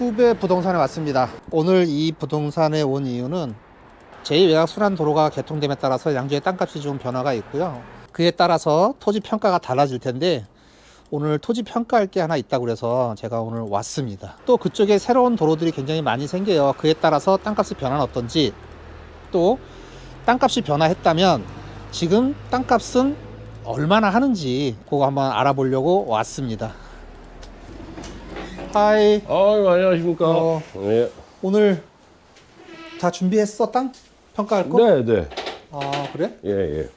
후배 부동산에 왔습니다. 오늘 이 부동산에 온 이유는 제2외곽 순환 도로가 개통됨에 따라서 양주의 땅값이 좀 변화가 있고요. 그에 따라서 토지 평가가 달라질 텐데 오늘 토지 평가할 게 하나 있다고 그래서 제가 오늘 왔습니다. 또 그쪽에 새로운 도로들이 굉장히 많이 생겨요. 그에 따라서 땅값의 변화는 어떤지 또 땅값이 변화했다면 지금 땅값은 얼마나 하는지 그거 한번 알아보려고 왔습니다. 하이 아유 안녕하십니까. 어. 네. 오늘 다 준비했어 땅 평가할 거? 네, 네. 아 그래? 예, 예.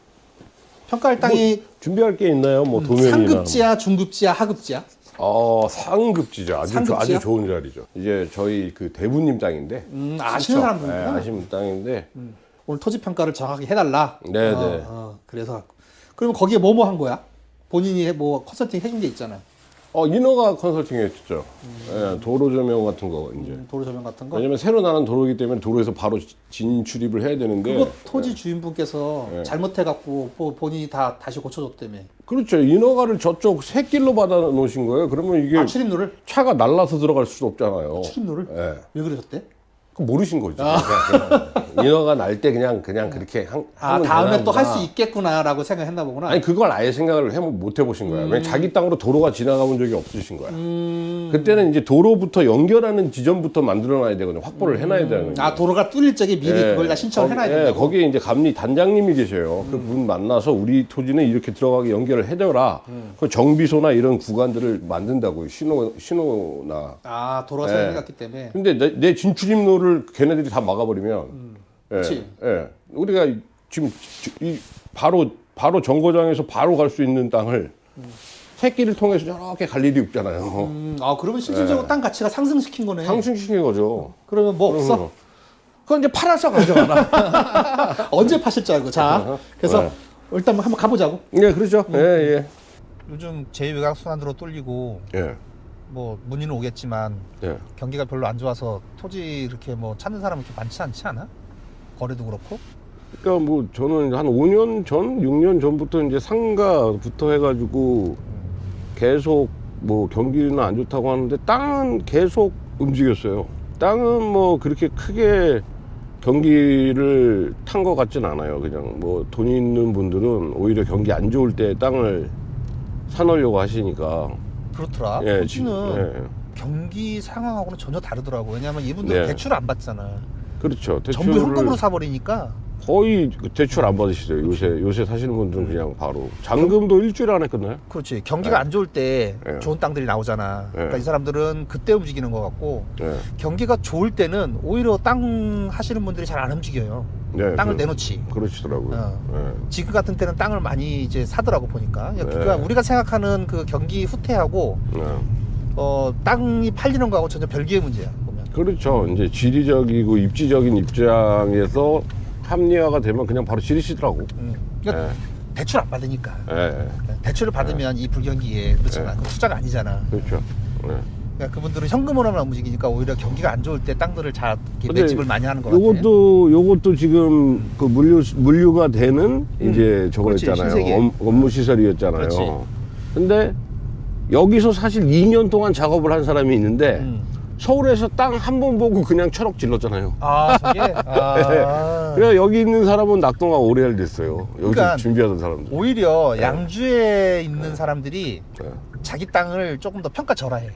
평가할 땅이 준비할 게 있나요? 뭐 도면이나. 상급지야, 중급지야, 하급지야? 어, 상급지죠. 아주 조- 상급지요? 아주 좋은 자리죠. 이제 저희 그 대부님 땅인데. 음, 아시는 그렇죠? 사람들이구나. 네, 아시는 땅인데. 오늘 토지 평가를 정확하게 해달라. 네, 어, 네. 어, 그래서 그러면 거기에 뭐뭐 한 거야? 본인이 해- 뭐 컨설팅 해준 게 있잖아. 어, 인허가 컨설팅 했죠. 예, 도로 조명 같은 거 이제. 음, 도로 조명 같은 거. 왜냐면 새로 나는 도로이기 때문에 도로에서 바로 진출입을 해야 되는데. 그거 토지 주인분께서 네. 잘못해갖고 뭐 본인이 다 다시 고쳐줬다며. 그렇죠. 인허가를 저쪽 새길로 받아 놓으신 거예요. 그러면 이게 아 출입로를? 차가 날라서 들어갈 수도 없잖아요. 출입로를? 예. 왜 그러셨대? 그 모르신 거죠. 그냥 인허가 날 때 그냥 그냥 그렇게 한, 아 하면 다음에 되나 또 할 보다. 수 있겠구나라고 생각했나 보구나. 아니 그걸 아예 생각을 해, 못 해보신 거야. 왜냐 자기 땅으로 도로가 지나가 본 적이 없으신 거야. 음, 그때는 이제 도로부터 연결하는 지점부터 만들어놔야 되거든요. 확보를 해놔야 되는 거예요. 아 도로가 뚫릴 적에 미리 예. 그걸 다 신청을 거기- 해놔야 예, 된다고. 거기에 이제 감리 단장님이 계셔요. 그분 만나서 우리 토지는 이렇게 들어가게 연결을 해줘라. 음. 그 정비소나 이런 구간들을 만든다고요. 신호 신호나. 아 도로가 예. 생겨갔기 때문에. 근데 내, 내 진출입로를 걔네들이 다 막아버리면 예, 그치. 예. 우리가 지금 이 바로 바로 정거장에서 바로 갈 수 있는 땅을 새끼를 통해서 저렇게 갈 일이 없잖아요. 음, 아 그러면 실질적으로 땅 가치가 상승시킨 거네. 예. 상승시킨 거죠. 그러면 뭐 없어? 그럼. 그건 이제 팔아서 가져가라. 언제 파실 줄 알고. 자, 그래서 네. 일단 한번 가보자고. 예, 그렇죠. 예, 예. 요즘 제2외곽 순환도로 뚫리고 예. 뭐 문의는 오겠지만 예. 경기가 별로 안 좋아서 토지 이렇게 뭐 찾는 사람 이렇게 많지 않지 않아? 거래도 그렇고. 그러니까 뭐 저는 한 5년 전, 6년 전부터 이제 상가부터 해가지고 계속 뭐 경기는 안 좋다고 하는데 땅은 계속 움직였어요. 땅은 뭐 그렇게 크게 경기를 탄 것 같진 않아요. 그냥 뭐 돈 있는 분들은 오히려 경기 안 좋을 때 땅을 사놓으려고 하시니까. 그렇더라. 예, 토지는 예. 경기 상황하고는 전혀 다르더라고. 왜냐하면 이분들은 네. 대출 안 받잖아. 그렇죠. 전부 대출을 현금으로 사버리니까. 거의 대출 안 받으시죠. 요새 요새 사시는 분들은 그냥 바로 잔금도 일주일 안에 끝나요. 그렇지. 경기가 안 좋을 때 네. 좋은 땅들이 나오잖아. 그러니까 네. 이 사람들은 그때 움직이는 것 같고 네. 경기가 좋을 때는 오히려 땅 하시는 분들이 잘 안 움직여요. 네, 땅을 그- 내놓지. 그러시더라고요. 어. 네. 지금 같은 때는 땅을 많이 이제 사더라고 보니까. 그러니까 네. 우리가 생각하는 그 경기 후퇴하고 네. 어, 땅이 팔리는 거하고 전혀 별개의 문제야. 그렇죠. 이제 지리적이고 입지적인 입장에서 합리화가 되면 그냥 바로 지리시더라고. 음. 그러니까 네. 대출 안 받으니까. 네. 대출을 받으면 이 불경기에 그렇잖아. 네. 그 투자가 아니잖아. 그렇죠. 네. 그러니까 그분들은 현금으로만 움직이니까 오히려 경기가 안 좋을 때 땅들을 잘 이렇게 매집을 많이 하는 거 같아. 요것도 요것도 지금 그 물류 물류가 되는 이제 음. 그렇지, 신세계. 저거였잖아요. 업- 업무 시설이었잖아요. 그렇지. 근데 여기서 사실 2년 동안 작업을 한 사람이 있는데 음. 서울에서 땅 한 번 보고 그냥 철억 질렀잖아요. 아, 저게 아. 그래 여기 있는 사람은 낙동강 오래알 됐어요. 여기 그러니까 준비하던 사람들. 오히려 양주에 있는 사람들이 네. 자기 땅을 조금 더 평가 절하해.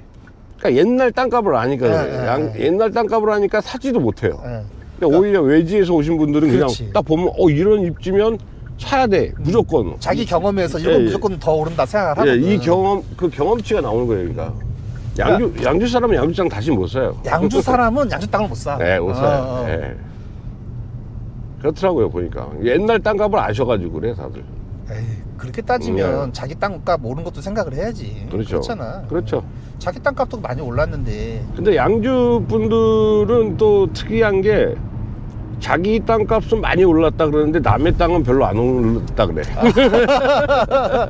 그러니까 옛날 땅값을 아니까 네, 그래. 네, 양- 네. 옛날 땅값을 아니까 사지도 못해요. 예. 근데 오히려 외지에서 오신 분들은 그냥 그렇지. 딱 보면 어 이런 입지면 사야 돼 무조건. 자기 경험에서 예, 이건 예. 무조건 더 오른다 생각을 예, 하거든. 이 경험 그 경험치가 나오는 거예요, 그러니까. 양주 양주 사람은 양주 땅 다시 못 사요. 양주 사람은 양주 땅을 못 사. 네, 못 사요. 어, 어. 예. 그렇더라고요 보니까 옛날 땅값을 아셔가지고 그래 다들. 에이, 그렇게 따지면 네. 자기 땅값 오른 것도 생각을 해야지. 그렇죠. 잖아 그렇죠. 자기 땅값도 많이 올랐는데 근데 양주 분들은 또 특이한 게 자기 땅값은 많이 올랐다 그러는데 남의 땅은 별로 안 올랐다 그래. 아,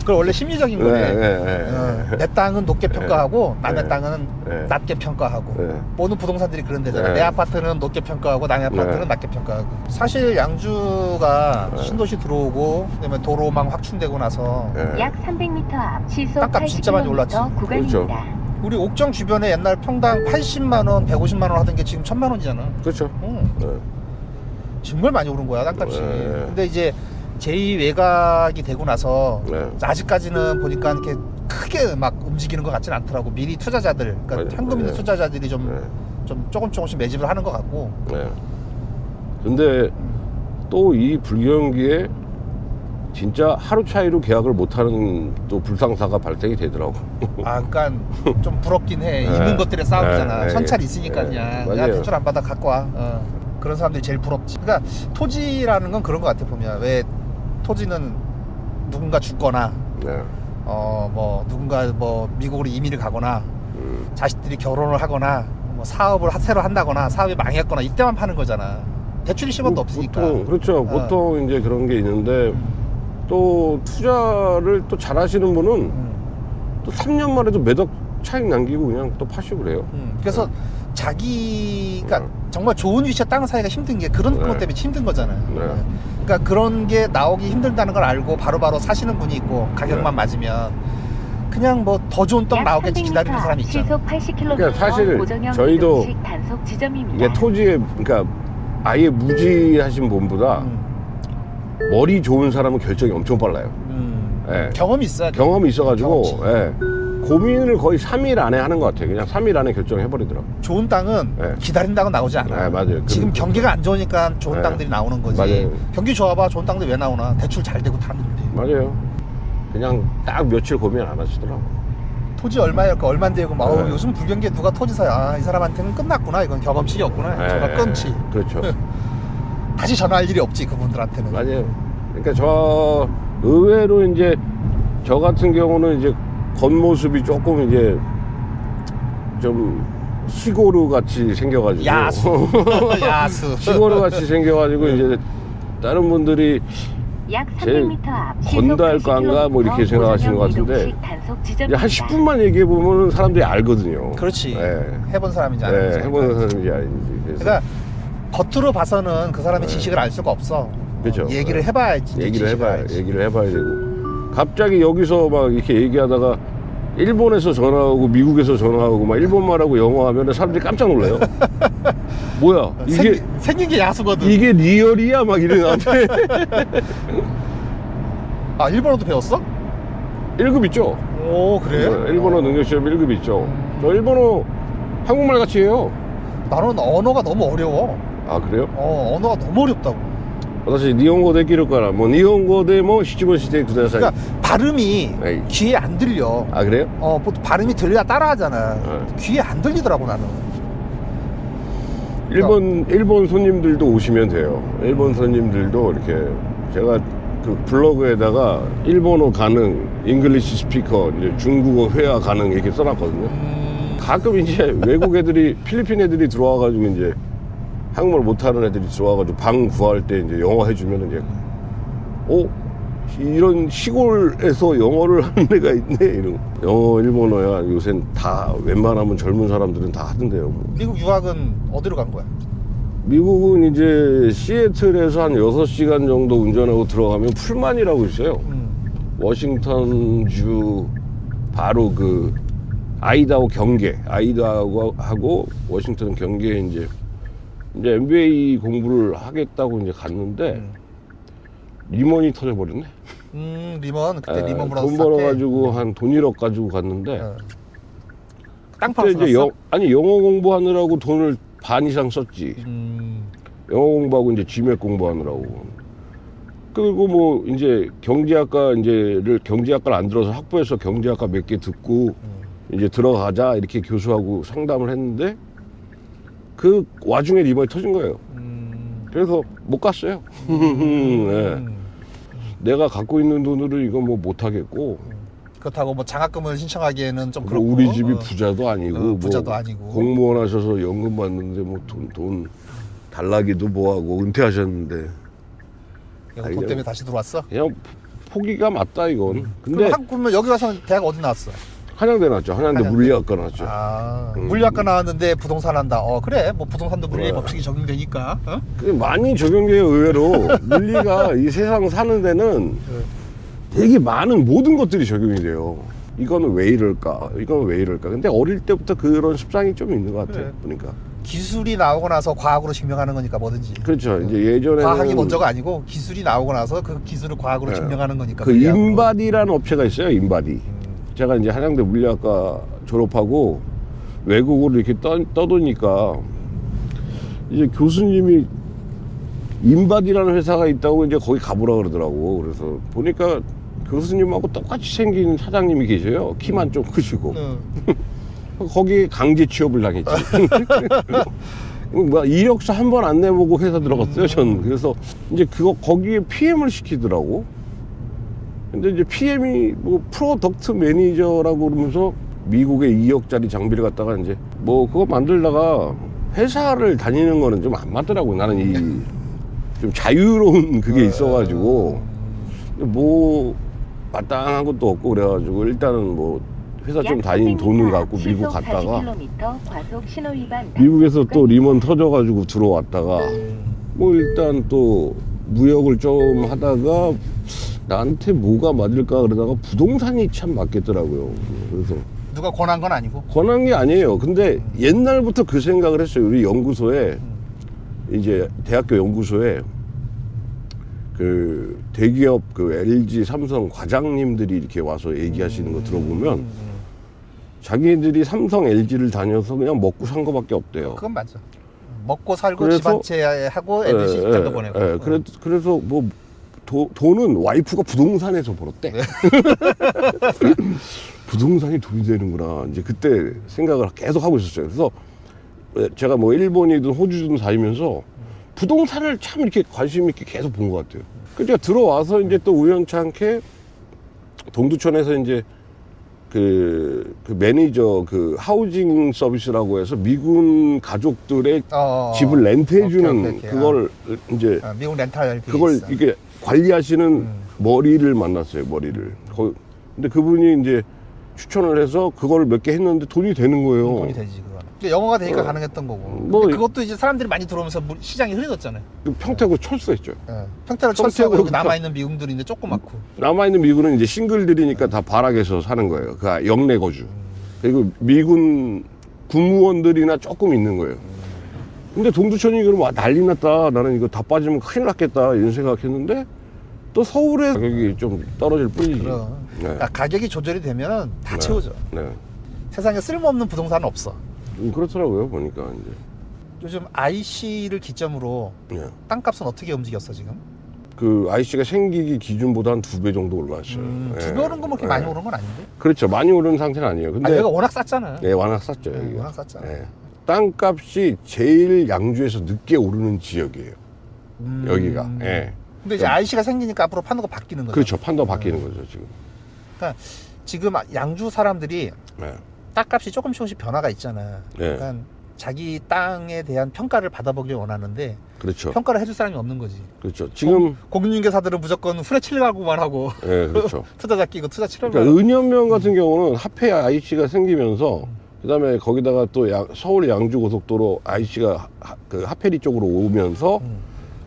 그건 원래 심리적인 거네. 네, 네, 네. 어, 내 땅은 높게 평가하고 남의 네. 땅은 네. 낮게 평가하고 네. 모든 부동산들이 그런 데잖아. 네. 내 아파트는 높게 평가하고 남의 아파트는 네. 낮게 평가하고. 사실 양주가 네. 신도시 들어오고 그다음에 도로망 확충되고 나서 네. 약 300m 앞 시속 땅값 진짜 많이 80km 올랐지. 구간입니다. 우리 옥정 주변에 옛날 평당 80만 원, 150만 원 하던 게 지금 1000만 원이잖아. 그렇죠. 응. 네. 정말 많이 오른 거야 땅값이. 네. 근데 이제 제2 외곽이 되고 나서 네. 아직까지는 보니까 이렇게 크게 막 움직이는 것 같진 않더라고. 미리 투자자들, 그러니까 맞아요. 현금 있는 네. 투자자들이 좀, 네. 좀 조금 조금씩 매집을 하는 것 같고. 네. 근데 또 이 불경기에 진짜 하루 차이로 계약을 못하는 또 불상사가 발생이 되더라고. 아, 그러니까 좀 부럽긴 해. 네. 있는 것들의 싸움이잖아. 네, 현찰 네. 있으니까 네. 그냥 야 맞아요. 대출 안 받아 갖고 와. 어. 그런 사람들이 제일 부럽지. 그러니까 토지라는 건 그런 것 같아 보면 왜 토지는 누군가 죽거나 네. 어 뭐 누군가 뭐 미국으로 이민을 가거나 음, 자식들이 결혼을 하거나 뭐 사업을 하- 새로 한다거나 사업이 망했거나 이때만 파는 거잖아. 대출이 10원도 보- 없으니까. 보통 그렇죠. 어. 보통 이제 그런 게 있는데 또 투자를 또 잘하시는 분은 음. 또 3년 만에도 몇억 차익 남기고 그냥 또 파시고 그래요. 음, 그래서 자기가 네. 정말 좋은 위치에 땅 사기가 힘든 게 그런 네. 것 때문에 힘든 거잖아요. 네. 그러니까 그런 게 나오기 힘들다는 걸 알고 바로바로 사시는 분이 있고 가격만 네. 맞으면 그냥 뭐 더 좋은 떡 나오겠지 기다리는 사람이 있잖아. 시속 80km 그러니까 사실 고정형 저희도 이동식 단속 지점입니다. 이게 토지에 그러니까 아예 무지하신 분보다 음, 머리 좋은 사람은 결정이 엄청 빨라요. 음. 예. 경험이 있어야 돼. 경험이 있어가지고. 예. 고민을 거의 3일 안에 하는 것 같아요. 그냥 3일 안에 결정해 버리더라고. 좋은 땅은 네. 기다린다고 나오지 않아. 네, 맞아요. 지금 그- 경기가 안 좋으니까 좋은 네. 땅들이 나오는 거지. 맞아요. 경기 좋아봐 좋은 땅들 왜 나오나? 대출 잘 되고 타는데. 맞아요. 그냥 딱 며칠 고민 안 하시더라고. 토지 얼마일까 얼마인데 이거 막 네. 어, 요즘 불경기에 누가 토지 사요? 아, 이 사람한테는 끝났구나. 이건 경험치였구나. 예, 끊지. 그렇죠. 다시 전화할 일이 없지 그분들한테는. 맞아요. 그러니까 저 의외로 이제 저 같은 경우는 이제 겉모습이 조금 이제 좀 시골우 같이 생겨가지고 야수. 야수. 시골우 같이 생겨가지고 이제 다른 분들이 약 제일 300m 앞 건달 관가 뭐 이렇게 생각하시는 것 같은데. 한 10분만 얘기해 보면 사람들이 알거든요. 그렇지. 네. 해본 사람인지 안 네, 해본 사람인지 아닌지. 그래서 그러니까 겉으로 봐서는 그 사람의 네. 지식을 알 수가 없어. 그렇죠. 어, 얘기를 해봐야지. 이제 얘기를 지식을 해봐야 알지. 얘기를 해봐야 되고 갑자기 여기서 막 이렇게 얘기하다가 일본에서 전화오고 미국에서 전화오고 막 일본말하고 영어 하면 사람들이 깜짝 놀라요. 뭐야 이게 생기- 생긴 게 야수거든. 이게 리얼이야 막 이래 나한테 아 일본어도 배웠어? 1급 있죠. 오 그래? 어, 일본어 능력 시험 1급 있죠. 저 일본어 한국말 같이 해요. 나는 언어가 너무 어려워. 아 그래요? 어 언어가 너무 어렵다고. 私日本語できるからもう日本語でも七分してください。 그러니까 발음이 에이. 귀에 안 들려. 아 그래요? 어 보통 발음이 들려야 따라하잖아. 네. 귀에 안 들리더라고 나는. 일본 일본 손님들도 오시면 돼요. 일본 손님들도 이렇게 제가 그 블로그에다가 일본어 가능, 잉글리시 스피커, 이제 중국어 회화 가능 이렇게 써놨거든요. 음, 가끔 이제 외국 애들이 필리핀 애들이 들어와가지고 이제 한국말 못하는 애들이 들어와가지고 방 구할 때 이제 영어 해주면 이제 어 이런 시골에서 영어를 하는 애가 있네 이런 영어 일본어야 요새 다 웬만하면 젊은 사람들은 다 하던데요. 뭐. 미국 유학은 어디로 간 거야? 미국은 이제 시애틀에서 한 6시간 정도 운전하고 들어가면 풀만이라고 있어요. 음. 워싱턴주 바로 그 아이다호 경계, 아이다호하고 워싱턴 경계에 이제 이제 MBA 공부를 하겠다고 이제 갔는데 음. 리먼이 터져 버렸네. 음 리먼 그때 에, 리먼 브라더스 돈 벌어가지고 한 돈 1억 가지고 갔는데 어. 땅 그때 이제? 영, 아니 영어 공부하느라고 돈을 반 이상 썼지. 음. 영어 공부하고 이제 GMAT 공부하느라고. 그리고 뭐 이제 경제학과 이제를 경제학과를 안 들어서 학부에서 경제학과 몇 개 듣고 음. 이제 들어가자 이렇게 교수하고 상담을 했는데 그 와중에 리본이 터진 거예요. 음. 그래서 못 갔어요. 네. 음. 내가 갖고 있는 돈으로 이거 뭐 못 하겠고 그렇다고 뭐 장학금을 신청하기에는 좀뭐 그렇고 우리 집이 어. 부자도 아니고 어, 뭐 부자도 아니고. 공무원 하셔서 연금 받는데 뭐 돈 돈 달라기도 뭐하고 은퇴하셨는데 아니, 돈 때문에 다시 들어왔어? 그냥 포기가 맞다 이건. 근데 그럼 한국 그러면 여기 와서 대학 어디 나왔어? 한양대 나왔죠. 한양대 한양대. 물리학과 나왔죠. 아 음. 물리학과 나왔는데 부동산 한다. 어 그래 뭐 부동산도 물리의 네. 법칙이 적용되니까. 어? 그게 많이 적용돼요 의외로 물리가 이 세상 사는 데는 네. 되게 많은 모든 것들이 적용이 돼요 이거는 왜 이럴까? 이건 왜 이럴까? 근데 어릴 때부터 그런 습성이 좀 있는 것 같아. 그래. 보니까. 기술이 나오고 나서 과학으로 증명하는 거니까 뭐든지. 그렇죠. 이제 예전에는 과학이 먼저가 아니고 기술이 나오고 나서 그 기술을 과학으로 네. 증명하는 거니까. 그. 인바디라는 업체가 있어요. 인바디. 음. 제가 이제 한양대 물리학과 졸업하고 외국으로 이렇게 떠, 떠도니까 이제 교수님이 인바디라는 회사가 있다고 이제 거기 가보라 그러더라고. 그래서 보니까 교수님하고 똑같이 생긴 사장님이 계셔요. 키만 좀 크시고. 응. 거기 강제 취업을 당했지. 뭐 이력서 한 번 안 내보고 회사 들어갔어요. 전 그래서 이제 그거 거기에 PM을 시키더라고. 근데 이제 PM이 뭐 프로덕트 매니저라고 그러면서 미국에 2억짜리 장비를 갖다가 이제 뭐 그거 만들다가 회사를 다니는 거는 좀 안 맞더라고. 나는 이 좀 자유로운 그게 있어가지고 뭐 마땅한 것도 없고 그래가지고 일단은 뭐 회사 좀 다니는 돈을 갖고 미국 갔다가 40km 과속 신호 위반 미국에서 또 리먼 터져가지고 들어왔다가 뭐 일단 또 무역을 좀 하다가 나한테 뭐가 맞을까 그러다가 부동산이 참 맞겠더라고요. 그래서 누가 권한 건 아니고. 권한 게 아니에요. 근데 옛날부터 그 생각을 했어요. 우리 연구소에 이제 대학교 연구소에 그 대기업 그 LG 삼성 과장님들이 이렇게 와서 얘기하시는 거 들어보면 음, 자기들이 삼성 LG를 다녀서 그냥 먹고 산 거밖에 없대요. 그건 맞아. 먹고 살고 그래서- 집안채 하고 애들 시집장도 보내고. 예, 그래, 그래서 뭐 도, 돈은 와이프가 부동산에서 벌었대. 네. 부동산이 돈이 되는구나. 이제 그때 생각을 계속 하고 있었어요. 그래서 제가 뭐 일본이든 호주든 다니면서 부동산을 참 이렇게 관심 있게 계속 본 것 같아요. 그러니까 들어와서 이제 또 우연찮게 동두천에서 이제 그, 그 매니저 그 하우징 서비스라고 해서 미군 가족들의 어, 집을 렌트해주는 오케이, 오케이, 오케이. 그걸 이제 아, 미국 렌탈 그걸 있어. 이게 관리하시는 음. 머리를 만났어요 머리를 거 근데 그분이 이제 추천을 해서 그걸 몇개 했는데 돈이 되는 거예요 돈이 되지 그거. 근데 영어가 되니까 어. 가능했던 거고. 뭐 근데 이- 그것도 이제 사람들이 많이 들어오면서 물- 시장이 흐려졌잖아요. 그 평택으로 철수했죠 예. 평택을 평택으로 철수하고 여기 그- 남아 있는 미국들인데 조그맣고. 남아있는 미군은 이제 싱글들이니까 다 바락에서 사는 거예요 그 영내 거주 그리고 미군 군무원들이나 조금 있는 거예요 근데 동두천이 그럼 와 난리 났다 나는 이거 다 빠지면 큰일 났겠다 이런 생각했는데 또 서울에 가격이 좀 떨어질 뿐이지 그럼. 네. 그러니까 가격이 조절이 되면 다 네. 채워져. 네. 세상에 쓸모없는 부동산은 없어. 좀 그렇더라고요 보니까 이제 요즘 IC를 기점으로 네. 땅값은 어떻게 움직였어 지금? 그 IC가 생기기 기준보다 한 두 배 정도 올라왔어요. 음, 예. 두배 오른 거 그렇게 예. 많이 오른 건 아닌데? 그렇죠. 많이 오른 상태는 아니에요. 근데 아 여기가 워낙 쌌잖아. 네, 워낙 쌌죠. 네, 여기가. 워낙 쌌잖아. 예. 땅값이 제일 양주에서 늦게 오르는 지역이에요. 음. 여기가. 예. 근데 이제 IC가 생기니까 앞으로 판도가 바뀌는 거죠. 그렇죠. 판도 바뀌는 거죠 지금. 지금 양주 사람들이 네. 땅값이 조금씩 조금씩 변화가 있잖아. 네. 그러니까 자기 땅에 대한 평가를 받아보길 원하는데 그렇죠. 평가를 해줄 사람이 없는 거지. 그렇죠. 지금 공인중개사들은 무조건 후려치려고만 하고 예, 그렇죠. 투자자 끼고 투자 치려고. 그러니까 은연면 같은 경우는 합해 IC가 생기면서 그 다음에 거기다가 또 양- 서울 양주 고속도로 IC가 하, 그 하페리 쪽으로 오면서 음.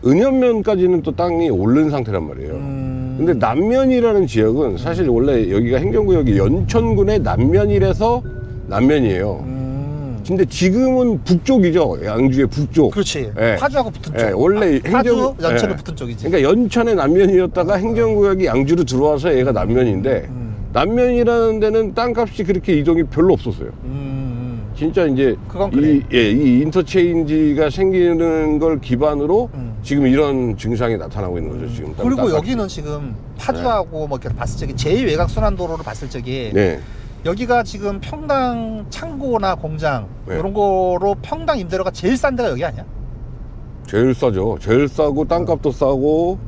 은연면까지는 또 땅이 오른 상태란 말이에요. 음. 근데 남면이라는 지역은 사실 원래 여기가 행정구역이 연천군의 남면이라서 남면이에요. 음. 근데 지금은 북쪽이죠. 양주의 북쪽. 그렇지. 예. 파주하고 붙은 쪽. 예, 원래 파- 파주 행정- 연천에 예. 붙은 쪽이지. 그러니까 연천의 남면이었다가 행정구역이 양주로 들어와서 얘가 남면인데 음. 남면이라는 데는 땅값이 그렇게 이동이 별로 없었어요. 음, 음. 진짜 이제 그건 그래. 이, 예, 이 인터체인지가 생기는 걸 기반으로 음. 지금 이런 증상이 나타나고 있는 거죠. 지금 땅- 그리고 땅값이. 여기는 지금 파주하고 뭐 이렇게 봤을 적에 제일 외곽 순환도로를 봤을 적에 네. 여기가 지금 평당 창고나 공장 네. 이런 거로 평당 임대료가 제일 싼 데가 여기 아니야? 제일 싸죠. 제일 싸고 땅값도 싸고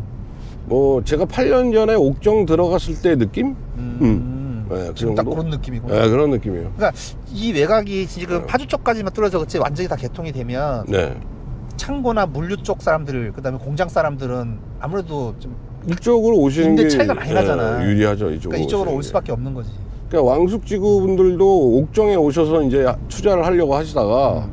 뭐 제가 8년 전에 옥정 들어갔을 때 느낌? 음. 네, 그 지금 딱 정도? 그런 느낌이고. 네, 그런 느낌이에요. 그러니까 이 외곽이 지금 네. 파주 쪽까지만 뚫어져 그치 완전히 다 개통이 되면 네. 창고나 물류 쪽 사람들 그다음에 공장 사람들은 아무래도 좀 이쪽으로 오시는 임대 게 차이가 많이 나잖아. 예, 유리하죠. 이쪽으로, 그러니까 이쪽으로 오시는 올 게. 수밖에 없는 거지. 그러니까 왕숙지구 분들도 옥정에 오셔서 이제 투자를 하려고 하시다가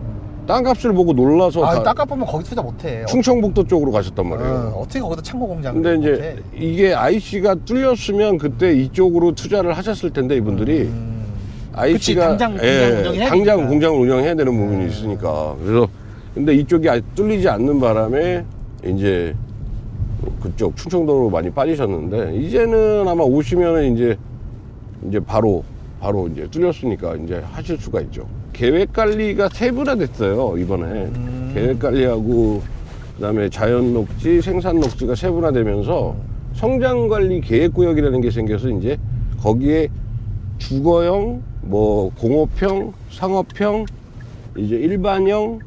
땅값을 보고 놀라서 아, 다 땅값 보면 거기 투자 못해. 충청북도 쪽으로 가셨단 어, 말이에요. 어, 떻게 거기다 창고 공장? 근데 이제 이게 IC가 뚫렸으면 그때 이쪽으로 투자를 하셨을 텐데 이분들이 음. IC가 당장 공장 운영해야 당장 되니까. 네. 공장을 운영해야 되는 부분이 있으니까 그래서 근데 이쪽이 아직 뚫리지 않는 바람에 이제 그쪽 충청도로 많이 빠지셨는데 이제는 아마 오시면은 이제 이제 바로 바로 이제 뚫렸으니까 이제 하실 수가 있죠. 계획 관리가 세분화됐어요 이번에 음. 계획 관리하고 그다음에 자연 녹지, 생산 녹지가 세분화되면서 성장 관리 계획 구역이라는 게 생겨서 이제 거기에 주거형, 뭐 공업형, 상업형, 이제 일반형,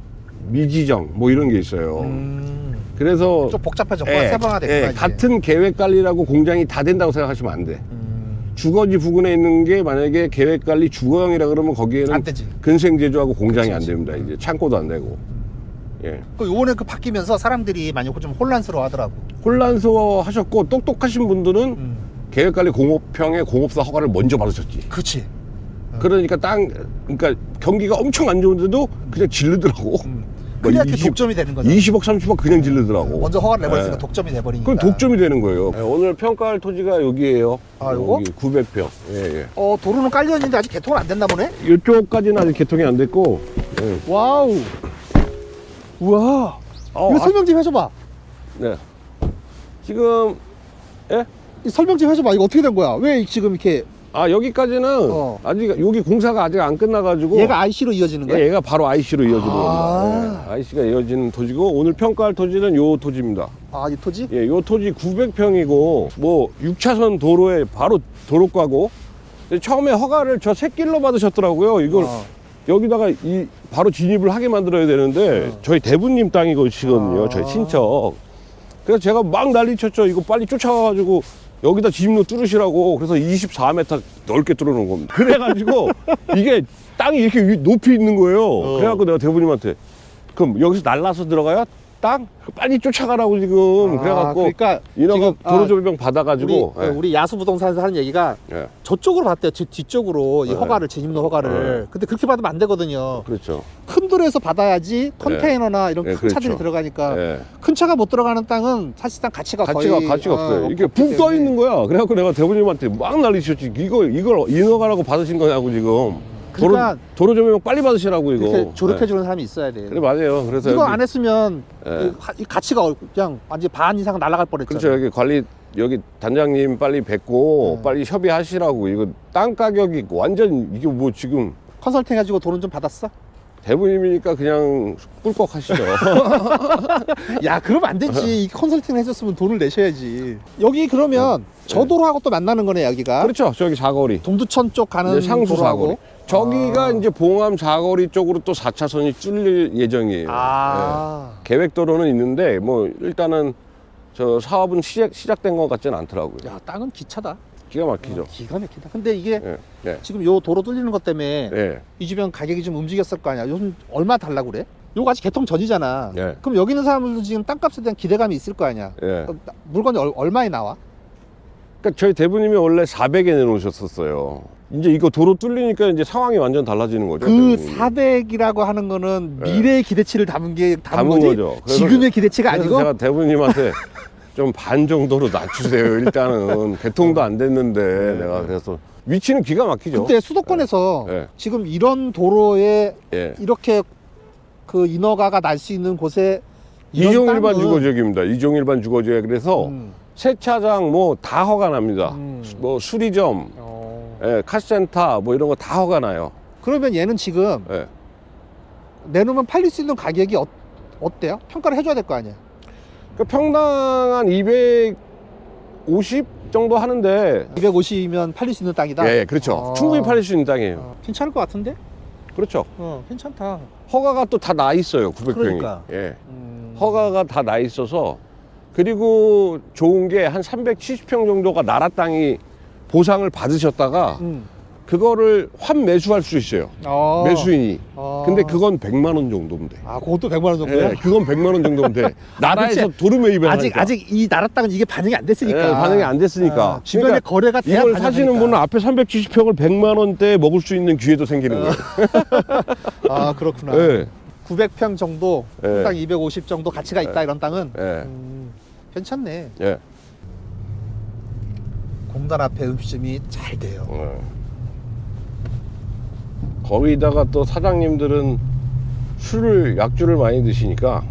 미지정 뭐 이런 게 있어요. 음. 그래서 좀 복잡해졌고 예, 세분화됐구나. 예, 이제. 같은 계획 관리라고 공장이 다 된다고 생각하시면 안 돼. 음. 주거지 부근에 있는 게 만약에 계획 관리 주거형이라 그러면 거기에는 안 되지. 근생 제조하고 공장이 안. 됩니다. 이제 창고도 안 되고. 예. 그 요번에 그 바뀌면서 사람들이 많이 좀 혼란스러워 하더라고. 혼란스러워 하셨고 똑똑하신 분들은 음. 계획관리 공업형의 공업사 허가를 먼저 받으셨지. 그렇지. 그러니까 땅, 그러니까 경기가 엄청 안 좋은데도 그냥 질르더라고. 음. 뭐 그래야 이렇게 20 독점이 되는 거죠. 20억, 30억 그냥 질르더라고. 먼저 허가를 내버렸으니까 예. 독점이 돼버리니까. 그럼 독점이 되는 거예요. 네, 오늘 평가할 토지가 여기에요. 아, 요거? 여기 900평. 예, 예. 어 도로는 깔려 있는데 아직 개통은 안 됐나 보네. 이쪽까지는 아직 개통이 안 됐고. 예. 와우. 우와. 어, 이거 아, 설명 좀 해줘봐. 네. 지금, 예? 이 설명 좀 해줘봐. 이거 어떻게 된 거야? 왜 지금 이렇게 아, 여기까지는 어. 아직 여기 공사가 아직 안 끝나가지고. 얘가 IC로 이어지는 거야? 예, 얘가 바로 IC로 이어지는 아. 겁니다. 예, IC가 이어지는 토지고 오늘 평가할 토지는 요 토지입니다. 아, 이 토지? 예, 요 토지 900평이고 뭐 6차선 도로에 바로 도로가고 처음에 허가를 저 새길로 받으셨더라고요. 이걸 어. 여기다가 이 바로 진입을 하게 만들어야 되는데 어. 저희 대부님 땅이거든요. 아. 저희 친척. 그래서 제가 막 난리 쳤죠. 이거 빨리 쫓아가가지고 여기다 진입로 뚫으시라고 그래서 24m 넓게 뚫어놓은 겁니다. 그래가지고 이게 땅이 이렇게 위- 높이 있는 거예요. 어. 그래갖고 내가 대부님한테 그럼 여기서 날라서 들어가요? 땅? 빨리 쫓아가라고 지금. 아, 그래갖고 그러니까 인허가 지금, 아, 도로조명 받아가지고 우리, 예. 우리 야수 부동산에서 하는 얘기가 예, 저쪽으로 봤대요. 뒤, 뒤쪽으로 이 네. 허가를 진입로 허가를. 네. 근데 그렇게 받으면 안 되거든요. 그렇죠. 큰 도로에서 받아야지 컨테이너나 이런 네, 큰 그렇죠. 차들이 들어가니까 예. 큰 차가 못 들어가는 땅은 사실상 가치가 가치가 거의 가치가 어, 없어요. 이게 붕 떠. 있는 거야. 그래갖고 내가 대부님한테 막 난리쳤지. 이거 이걸 인허가라고 받으신 거냐고 지금. 그러니까 도로 도로 조명 빨리 받으시라고 이거. 예. 주는 사람이 있어야 돼. 그래 맞아요. 그래서 이거 여기, 안 했으면 이 가치가 얼- 그냥 완전 반 이상 날아갈 뻔했잖아. 그렇죠. 여기 관리 여기 단장님 빨리 뵙고 음. 빨리 협의하시라고 이거 땅 가격이 완전 이게 뭐 지금 컨설팅 해주고 돈은 좀 받았어? 대부님이니까 그냥 꿀꺽 하시죠. 야, 그러면 안 되지. 이 컨설팅 해줬으면 돈을 내셔야지. 여기 그러면 저 도로하고 또 만나는 거네 여기가. 그렇죠. 저기 사거리. 동두천 쪽 가는 상수. 사거리. 저기가 아. 이제 봉암 사거리 쪽으로 또 4차선이 뚫릴 예정이에요. 아. 예. 계획도로는 있는데 뭐 일단은 저 사업은 시작 시작된 것 같지는 않더라고요. 야, 땅은 기차다. 기가 막히죠. 어, 기가 막히다. 근데 이게 예. 예. 지금 요 도로 뚫리는 것 때문에 예. 이 주변 가격이 좀 움직였을 거 아니야. 요즘 얼마 달라고 그래? 요거 아직 개통 전이잖아. 예. 그럼 여기 있는 사람들도 지금 땅값에 대한 기대감이 있을 거 아니야. 예. 어, 나- 물건이 얼, 얼마에 나와? 그러니까 저희 대부님이 원래 400에 내놓으셨었어요. 이제 이거 도로 뚫리니까 이제 상황이 완전 달라지는 거죠. 그 대부님이. 400이라고 하는 거는 네. 미래의 기대치를 담은 게 담은 담은 거지. 거죠. 그래서- 지금의 기대치가 그래서 아니고 제가 대부님한테 좀 반 정도로 낮추세요. 일단은 개통도 안 됐는데 내가 그래서 위치는 기가 막히죠. 근데 수도권에서 예. 지금 이런 도로에 예. 이렇게 그 인허가가 날 수 있는 곳에 이런 이종 일반 땅은- 주거지역입니다. 이종 일반 주거지역 그래서 음. 세차장 뭐 다 허가 납니다. 음. 뭐 수리점, 어. 예, 카센터 뭐 이런 거 다 허가 나요. 그러면 얘는 지금 예. 내놓으면 팔릴 수 있는 가격이 어, 어때요? 평가를 해줘야 될 거 아니야. 그 평당 한250 정도 하는데 250이면 팔릴 수 있는 땅이다. 예, 예, 그렇죠. 아. 충분히 팔릴 수 있는 땅이에요. 어, 괜찮을 것 같은데? 그렇죠. 어, 괜찮다. 허가가 또 다 나 있어요. 900평이. 그러니까. 예. 음. 허가가 다 나 있어서 그리고 좋은 게 한 370평 정도가 나라 땅이 보상을 받으셨다가 음. 그거를 환 매수할 수 있어요. 어. 매수인이. 어. 근데 그건 100만 원 정도면 돼. 아, 그것도 100만 원 정도야? 예, 그건 100만 원 정도면 돼. 나라에서 도로 매입을 아직 하니까. 아직 이 나라 땅은 이게 반영이 안 됐으니까. 예, 반영이 안 됐으니까. 아, 주변에 그러니까 거래가 돼야 이걸. 사시는 분은 앞에 370평을 100만 원대에 먹을 수 있는 기회도 생기는 거예요. 아 그렇구나. 예. 900평 정도, 예. 땅250 정도 가치가 있다 이런 땅은 예. 음, 괜찮네. 예. 공단 앞에 음식점이 잘 돼요. 어. 거기다가 또 사장님들은 술을 약주를 많이 드시니까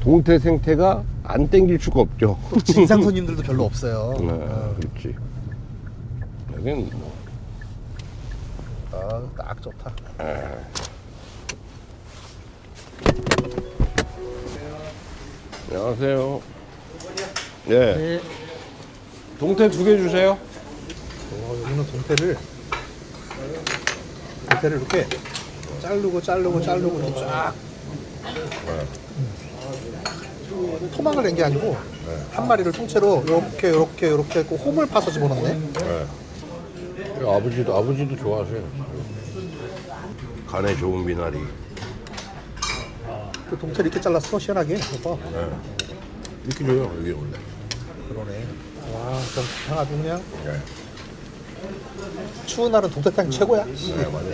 동태 생태가 안 땡길 수가 없죠. 또 진상 손님들도 별로 없어요. 네, 어, 그렇지. 여긴 뭐, 아, 딱 좋다. 안녕하세요. 예. 네. 동태 두 개 주세요. 어, 여기는 동태를 동태를 이렇게 자르고 자르고 자르고 이렇게 쫙 음. 토막을 낸 게 아니고 한 마리를 통째로 이렇게 이렇게 이렇게 했고 홈을 파서 집어넣네. 네. 아버지도 아버지도 좋아하세요. 간에 좋은 미나리. 그 동태를 이렇게 잘랐어 시원하게. 오빠. 네. 이렇게 줘요 여기 원래. 그러네. 와, 좀 아주 그냥 네. 추운 날은 동태탕 최고야. 네 맞아요.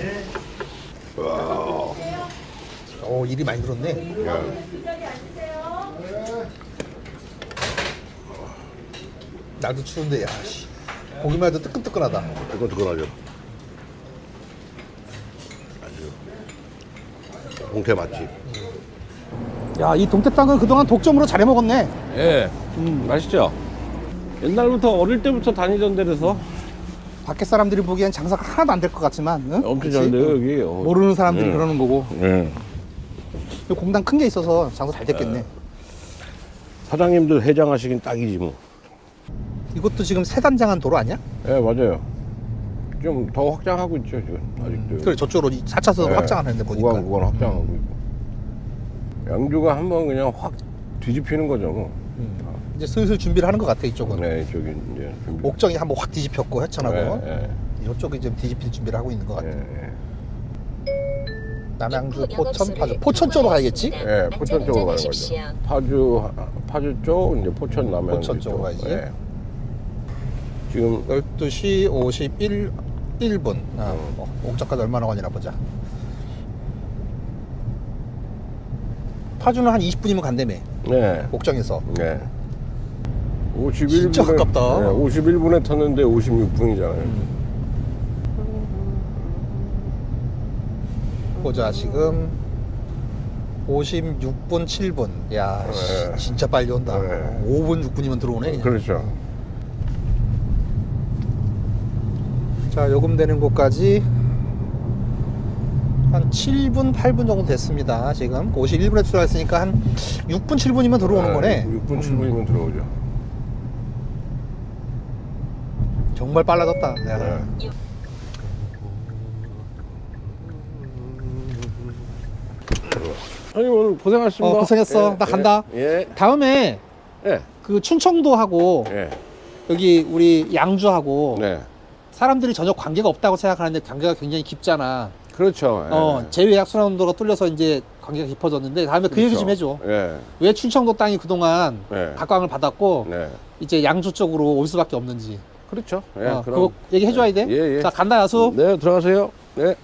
와. 어, 일이 많이 들었네. 야. 날도 추운데 야, 씨. 고기만 해도 뜨끈뜨끈하다. 이거 뜨거나죠. 아주 동태 맛집. 야, 이 동태탕은 그동안 독점으로 잘해 먹었네. 예, 음, 맛있죠. 옛날부터 어릴 때부터 다니던 데라서 밖에 사람들이 보기엔 장사가 하나도 안 될 것 같지만 응? 엄청 그치? 잘 돼요 여기. 어. 모르는 사람들이 네. 그러는 거고 예. 이 공단 큰게 있어서 장사 잘 됐겠네 사장님들 해장하시긴 딱이지 뭐. 이것도 지금 새 단장한 도로 아니야? 예, 맞아요. 좀 더 확장하고 있죠 지금 아직도. 그래 저쪽으로 4차선 예, 확장을 했는데 보니까 구간 구간 확장하고 있고. 양주가 한번 그냥 확 뒤집히는 거죠 뭐. 음. 이제 슬슬 준비를 하는 것 같아 이쪽은 네, 저기 이제 준비. 옥정이 한번 확 뒤집혔고 해천하고 예, 예, 이쪽이 지금 뒤집힐 준비를 하고 있는 것 같아 예, 예. 남양주 포천 파주 포천 쪽으로 가야겠지? 예, 포천 쪽으로 가는 거죠. 파주 파주 쪽 이제 포천 남양 포천 쪽으로 가야지. 예. 지금 12시 51 1분 아, 뭐, 옥정까지 얼마나 걸리나 보자 파주는 한 20분이면 간다며 네, 옥정에서 네. 51분에 진짜 가깝다. 네, 51분에 탔는데 56분이잖아요. 보자 지금 56분 7분 야 씨, 네. 진짜 빨리 온다 네. 5분 6분이면 들어오네 그냥. 그렇죠. 자 요금 되는 곳까지 한 7분 8분 정도 됐습니다 지금 51분에 출발했으니까 한 6분 7분이면 들어오는 거네 6분 7분이면 들어오죠. 정말 빨라졌다 야. 네. 형님 오늘 고생하셨습니다. 어, 고생했어. 나 간다. 예. 다음에 예. 그 춘청도 하고 예. 여기 우리 양주하고 네. 사람들이 전혀 관계가 없다고 생각하는데 관계가 굉장히 깊잖아 그렇죠. 예. 어, 제외약 순환도가 뚫려서 이제 관계가 깊어졌는데 다음에 그 얘기 좀 해줘. 예. 왜 춘청도 땅이 그동안 네. 각광을 받았고 네. 이제 양주 쪽으로 올 수밖에 없는지. 그렇죠. 예. 어, 그럼. 그거 얘기해줘야 돼. 예, 예. 자 간다 야수. 네, 들어가세요. 네.